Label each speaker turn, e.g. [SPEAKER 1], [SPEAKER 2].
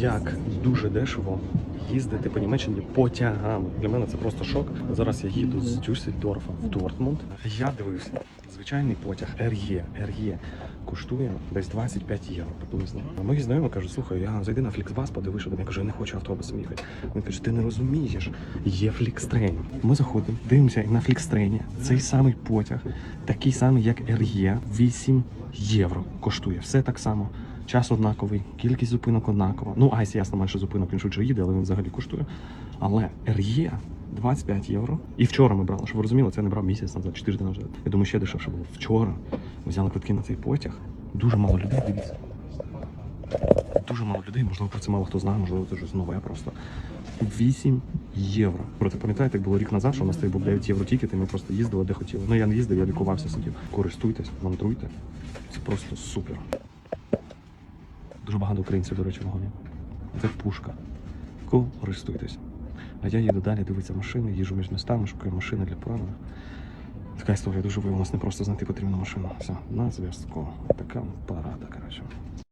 [SPEAKER 1] як дуже дешево їздити по Німеччині потягами. Для мене це просто шок. Зараз я їду з Дюссельдорфа в Дортмунд. Я дивився. Звичайний потяг РЄ. РЄ коштує десь 25 євро приблизно. А мої знайомі кажуть, слухай, я зайди на Фліксбас, подивись, що. Я кажу, я не хочу автобусом їхати. Він каже, ти не розумієш, є Флікстрейн. Ми заходимо, дивимося на Флікстрейні. Цей самий потяг, такий самий, як РЄ, 8 євро коштує. Все так само. Час однаковий, кількість зупинок однакова. Ну, айс, ясно, менше зупинок, він швидше їде, але він взагалі коштує. Але РЄ 25 євро. І вчора ми брали, щоб ви розуміли, це не брав місяць назад, 4 тижні назад. Я думаю, ще дешевше було. Вчора ми взяли квитки на цей потяг. Дуже мало людей, дивіться. Дуже мало людей, можливо, про це мало хто знає, можливо, це щось нове просто. 8 євро. Проте пам'ятаєте, як було рік назад, що у нас був 9 євро тікет, і ми просто їздили де хотіли. Ну я не їздив, я лікувався сидів. Користуйтесь, мандруйте. Це просто супер. Дуже багато українців, до речі, в вагоні. Це пушка. Користуйтесь. А я їду далі, дивитися машини, їжу між містами, шукаю машини для поранених. Така історія дуже виявилась не просто знайти потрібну машину. Все, на зв'язку. Така парада, коротше.